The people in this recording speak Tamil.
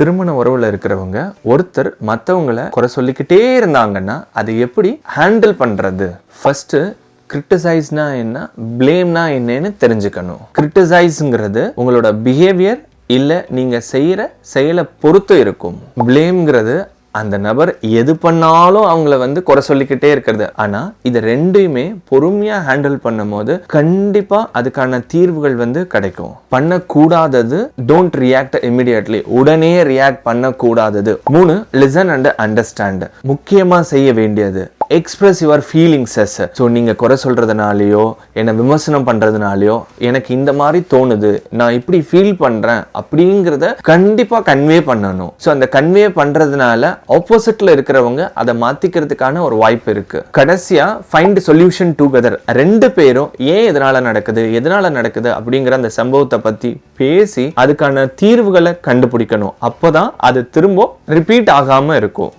திருமண உறவுல இருக்கிறவங்க ஒருத்தர் மற்றவங்கள குறை சொல்லிக்கிட்டே இருந்தாங்கன்னா அதை எப்படி ஹேண்டில் பண்றது? ஃபர்ஸ்ட் கிரிட்டிசைஸ்னா என்ன? பிளேம்னா என்னன்னு தெரிஞ்சுக்கணும். கிரிட்டிசைஸ்ங்கிறது உங்களோட பிஹேவியர் இல்லை நீங்கள் செய்கிற செயலை பொறுத்து இருக்கும். பிளேம்ங்கிறது அந்த நபர் எது பண்ணாலும் அவங்கள வந்து குறை சொல்லிக்கிட்டே இருக்கிறது. ஆனால் இதை ரெண்டையுமே பொறுமையாக ஹேண்டில் பண்ணும்போது கண்டிப்பாக அதுக்கான தீர்வுகள் வந்து கிடைக்கும். பண்ணக்கூடாதது டோன்ட் ரியாக்ட் இமிடியட்லி உடனே ரியாக்ட் பண்ணக்கூடாதது. மூணு லிசன் அண்ட் அண்டர்ஸ்டாண்ட் முக்கியமாக செய்ய வேண்டியது எக்ஸ்பிரஸ் யுவர் ஃபீலிங்ஸஸ் ஸோ நீங்கள் குறை சொல்கிறதுனாலையோ என்னை விமர்சனம் பண்ணுறதுனாலையோ எனக்கு இந்த மாதிரி தோணுது நான் இப்படி ஃபீல் பண்ணுறேன் அப்படிங்கிறத கண்டிப்பாக கன்வே பண்ணணும். ஸோ அந்த கன்வே பண்ணுறதுனால ஆப்போசிட்டில் இருக்கிறவங்க அதை மாற்றிக்கிறதுக்கான ஒரு வாய்ப்பு இருக்குது கடைசியாக ஃபைண்ட் சொல்யூஷன் டுகெதர் ரெண்டு பேரும் ஏன் எதனால் நடக்குது எதனால் நடக்குது அப்படிங்கிற அந்த சம்பவத்தை பற்றி பேசி அதுக்கான தீர்வுகளை கண்டுபிடிக்கணும். அப்போ தான் அது திரும்ப ரிப்பீட் ஆகாமல் இருக்கும்.